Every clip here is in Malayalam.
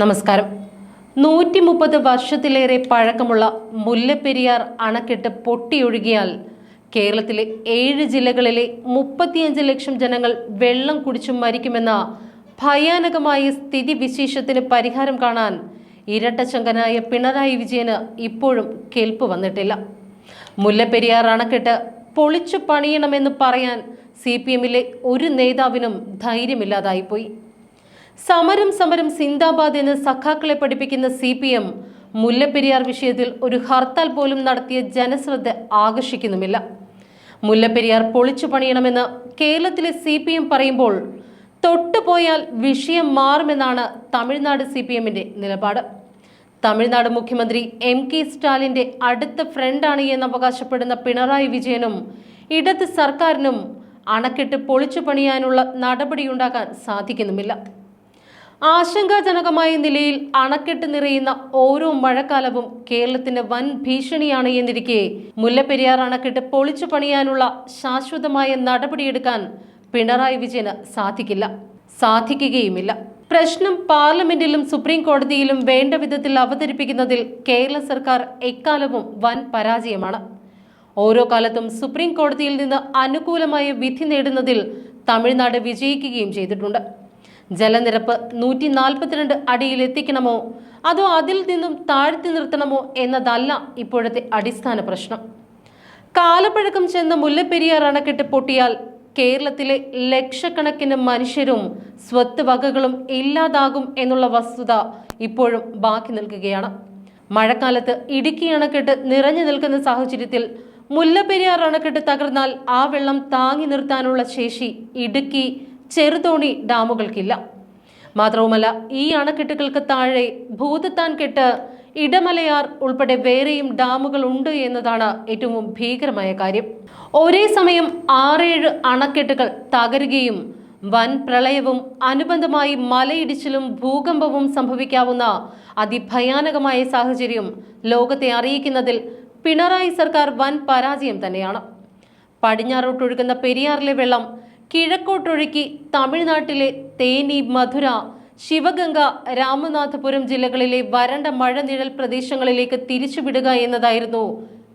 നമസ്കാരം. നൂറ്റി മുപ്പത് വർഷത്തിലേറെ പഴക്കമുള്ള മുല്ലപ്പെരിയാർ അണക്കെട്ട് പൊട്ടിയൊഴുകിയാൽ കേരളത്തിലെ ഏഴ് ജില്ലകളിലെ മുപ്പത്തിയഞ്ച് ലക്ഷം ജനങ്ങൾ വെള്ളം കുടിച്ചു മരിക്കുമെന്ന ഭയാനകമായ സ്ഥിതി വിശേഷത്തിന് പരിഹാരം കാണാൻ ഇരട്ടച്ചങ്കനായ പിണറായി വിജയന് ഇപ്പോഴും കേൾപ്പ് വന്നിട്ടില്ല. മുല്ലപ്പെരിയാർ അണക്കെട്ട് പൊളിച്ചു പണിയണമെന്ന് പറയാൻ സി പി എമ്മിലെ ഒരു നേതാവിനും ധൈര്യമില്ലാതായിപ്പോയി. സമരം സമരം സിന്ദാബാദ് എന്ന് സഖാക്കളെ പഠിപ്പിക്കുന്ന സി പി എം മുല്ലപ്പെരിയാർ വിഷയത്തിൽ ഒരു ഹർത്താൽ പോലും നടത്തിയ ജനശ്രദ്ധ ആകർഷിക്കുന്നുമില്ല. മുല്ലപ്പെരിയാർ പൊളിച്ചു പണിയണമെന്ന് കേരളത്തിലെ സി പി എം പറയുമ്പോൾ തൊട്ടുപോയാൽ വിഷയം മാറുമെന്നാണ് തമിഴ്നാട് സി പി എമ്മിന്റെ നിലപാട്. തമിഴ്നാട് മുഖ്യമന്ത്രി എം കെ സ്റ്റാലിന്റെ അടുത്ത ഫ്രണ്ടാണ് എന്ന് അവകാശപ്പെടുന്ന പിണറായി വിജയനും ഇടത് സർക്കാരിനും അണക്കെട്ട് പൊളിച്ചു പണിയാനുള്ള നടപടിയുണ്ടാക്കാൻ സാധിക്കുന്നുമില്ല. ആശങ്കാജനകമായ നിലയിൽ അണക്കെട്ട് നിറയുന്ന ഓരോ മഴക്കാലവും കേരളത്തിന് വൻ ഭീഷണിയാണ് എന്നിരിക്കെ. മുല്ലപ്പെരിയാർ അണക്കെട്ട് പൊളിച്ചു പണിയാനുള്ള ശാശ്വതമായ നടപടിയെടുക്കാൻ പിണറായി വിജയന് സാധിക്കില്ല. സാധിക്കുകയുമില്ല. പ്രശ്നം പാർലമെന്റിലും സുപ്രീം കോടതിയിലും വേണ്ട വിധത്തിൽ അവതരിപ്പിക്കുന്നതിൽ കേരള സർക്കാർ എക്കാലവും വൻ പരാജയമാണ്. ഓരോ കാലത്തും സുപ്രീം കോടതിയിൽ നിന്ന് അനുകൂലമായ വിധി നേടുന്നതിൽ തമിഴ്നാട് വിജയിക്കുകയും ചെയ്തിട്ടുണ്ട്. ജലനിരപ്പ് നൂറ്റി നാൽപ്പത്തിരണ്ട് അടിയിൽ എത്തിക്കണമോ അതോ അതിൽ നിന്നും താഴ്ത്തി നിർത്തണമോ എന്നതല്ല ഇപ്പോഴത്തെ അടിസ്ഥാന പ്രശ്നം. കാലപ്പഴക്കം ചെന്ന മുല്ലപ്പെരിയാർ അണക്കെട്ട് പൊട്ടിയാൽ കേരളത്തിലെ ലക്ഷക്കണക്കിന് മനുഷ്യരും സ്വത്ത് വകകളും ഇല്ലാതാകും എന്നുള്ള വസ്തുത ഇപ്പോഴും ബാക്കി നിൽക്കുകയാണ്. മഴക്കാലത്ത് ഇടുക്കി അണക്കെട്ട് നിറഞ്ഞു നിൽക്കുന്ന സാഹചര്യത്തിൽ മുല്ലപ്പെരിയാർ അണക്കെട്ട് തകർന്നാൽ ആ വെള്ളം താങ്ങി നിർത്താനുള്ള ശേഷി ഇടുക്കി ചെറുതോണി ഡാമുകൾക്കില്ല. മാത്രവുമല്ല ഈ അണക്കെട്ടുകൾക്ക് താഴെ ഭൂതത്താൻ കെട്ട് ഇടമലയാർ ഉൾപ്പെടെ വേറെയും ഡാമുകൾ ഉണ്ട് എന്നതാണ് ഏറ്റവും ഭീകരമായ കാര്യം. ഒരേ സമയം ആറേഴ് അണക്കെട്ടുകൾ തകരുകയും വൻ പ്രളയവും അനുബന്ധമായി മലയിടിച്ചിലും ഭൂകമ്പവും സംഭവിക്കാവുന്ന അതിഭയാനകമായ സാഹചര്യം ലോകത്തെ അറിയിക്കുന്നതിൽ പിണറായി സർക്കാർ വൻ പരാജയം തന്നെയാണ്. പടിഞ്ഞാറോട്ടൊഴുകുന്ന പെരിയാറിലെ വെള്ളം കിഴക്കോട്ടൊഴുക്കി തമിഴ്നാട്ടിലെ തേനി മധുര ശിവഗംഗ രാമനാഥപുരം ജില്ലകളിലെ വരണ്ട മഴനിഴൽ പ്രദേശങ്ങളിലേക്ക് തിരിച്ചുവിടുക എന്നതായിരുന്നു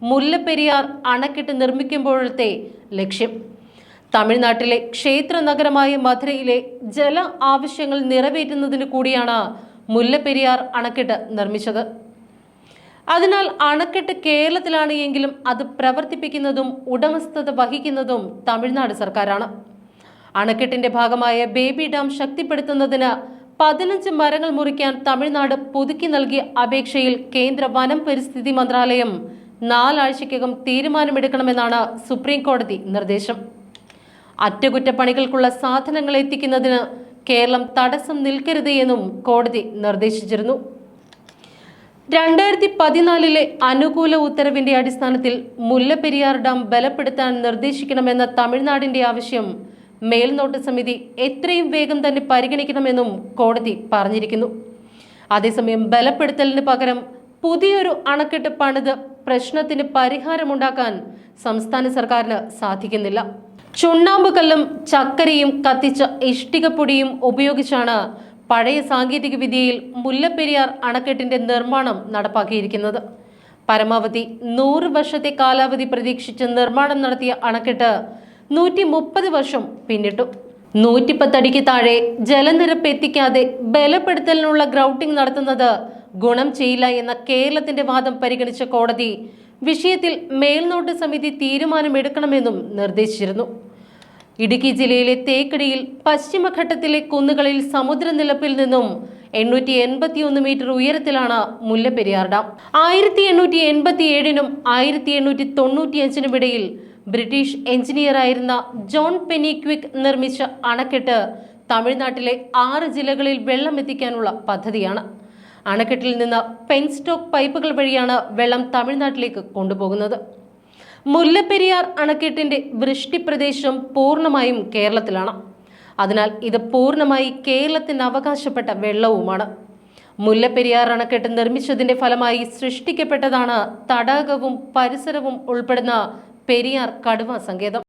മുല്ലപ്പെരിയാർ അണക്കെട്ട് നിർമ്മിക്കുമ്പോഴത്തെ ലക്ഷ്യം. തമിഴ്നാട്ടിലെ ക്ഷേത്ര നഗരമായ മധുരയിലെ ജല ആവശ്യങ്ങൾ നിറവേറ്റുന്നതിന് കൂടിയാണ് മുല്ലപ്പെരിയാർ അണക്കെട്ട് നിർമ്മിച്ചത്. അതിനാൽ അണക്കെട്ട് കേരളത്തിലാണ് എങ്കിലും അത് പ്രവർത്തിപ്പിക്കുന്നതും ഉടമസ്ഥത വഹിക്കുന്നതും തമിഴ്നാട് സർക്കാരാണ്. അണക്കെട്ടിന്റെ ഭാഗമായ ബേബി ഡാം ശക്തിപ്പെടുത്തുന്നതിന് പതിനഞ്ച് മരങ്ങൾ മുറിക്കാൻ തമിഴ്നാട് പുതുക്കി നൽകിയ അപേക്ഷയിൽ കേന്ദ്ര വനം പരിസ്ഥിതി മന്ത്രാലയം നാലാഴ്ചയ്ക്കകം തീരുമാനമെടുക്കണമെന്നാണ് സുപ്രീം കോടതി നിർദ്ദേശം. അറ്റകുറ്റപ്പണികൾക്കുള്ള സാധനങ്ങൾ എത്തിക്കുന്നതിന് കേരളം തടസ്സം നിൽക്കരുത് എന്നും കോടതി നിർദ്ദേശിച്ചിരുന്നു. രണ്ടായിരത്തി പതിനാലിലെ അനുകൂല ഉത്തരവിന്റെ അടിസ്ഥാനത്തിൽ മുല്ലപ്പെരിയാർ ഡാം ബലപ്പെടുത്താൻ നിർദ്ദേശിക്കണമെന്ന തമിഴ്നാടിന്റെ ആവശ്യം മേൽനോട്ട സമിതി എത്രയും വേഗം തന്നെ പരിഗണിക്കണമെന്നും കോടതി പറഞ്ഞിരിക്കുന്നു. അതേസമയം ബലപ്പെടുത്തലിന് പകരം പുതിയൊരു അണക്കെട്ട് പണിത് പ്രശ്നത്തിന് പരിഹാരമുണ്ടാക്കാൻ സംസ്ഥാന സർക്കാരിന് സാധിക്കുന്നില്ല. ചുണ്ണാമ്പുകല്ലും ചക്കരയും കത്തിച്ച ഇഷ്ടികപ്പൊടിയും ഉപയോഗിച്ചാണ് പഴയ സാങ്കേതിക വിദ്യയിൽ മുല്ലപ്പെരിയാർ അണക്കെട്ടിന്റെ നിർമ്മാണം നടപ്പാക്കിയിരിക്കുന്നത്. പരമാവധി നൂറ് വർഷത്തെ കാലാവധി പ്രതീക്ഷിച്ച് നിർമ്മാണം നടത്തിയ അണക്കെട്ട് നൂറ്റി മുപ്പത് വർഷം പിന്നിട്ടു. നൂറ്റിപ്പത്തടിക്ക് താഴെ ജലനിരപ്പ് എത്തിക്കാതെ ബലപ്പെടുത്തലിനുള്ള ഗ്രൗട്ടിംഗ് നടത്തുന്നത് ഗുണം ചെയ്യില്ല എന്ന കേരളത്തിന്റെ വാദം പരിഗണിച്ച കോടതി വിഷയത്തിൽ മേൽനോട്ട സമിതി തീരുമാനമെടുക്കണമെന്നും നിർദ്ദേശിച്ചിരുന്നു. ഇടുക്കി ജില്ലയിലെ തേക്കടിയിൽ പശ്ചിമഘട്ടത്തിലെ കുന്നുകളിൽ സമുദ്രനിരപ്പിൽ നിന്നും എണ്ണൂറ്റി എൺപത്തിയൊന്ന് മീറ്റർ ഉയരത്തിലാണ് മുല്ലപ്പെരിയാർ ഡാം. ആയിരത്തി എണ്ണൂറ്റി എൺപത്തി ഏഴിനും ആയിരത്തി എണ്ണൂറ്റി തൊണ്ണൂറ്റിയഞ്ചിനും ഇടയിൽ ബ്രിട്ടീഷ് എഞ്ചിനീയറായിരുന്ന ജോൺ പെനിക്വിക് നിർമ്മിച്ച അണക്കെട്ട് തമിഴ്നാട്ടിലെ ആറ് ജില്ലകളിൽ വെള്ളം എത്തിക്കാനുള്ള പദ്ധതിയാണ്. അണക്കെട്ടിൽ നിന്ന് പെൻസ്റ്റോക്ക് പൈപ്പുകൾ വഴിയാണ് വെള്ളം തമിഴ്നാട്ടിലേക്ക് കൊണ്ടുപോകുന്നത്. മുല്ലപ്പെരിയാർ അണക്കെട്ടിന്റെ വൃഷ്ടിപ്രദേശം പൂർണമായും കേരളത്തിലാണ്. അതിനാൽ ഇത് പൂർണമായി കേരളത്തിന് അവകാശപ്പെട്ട വെള്ളവുമാണ്. മുല്ലപ്പെരിയാർ അണക്കെട്ട് നിർമ്മിച്ചതിന്റെ ഫലമായി സൃഷ്ടിക്കപ്പെട്ടതാണ് തടാകവും പരിസരവും ഉൾപ്പെടുന്ന പെരിയാർ കടുവ സങ്കേതം.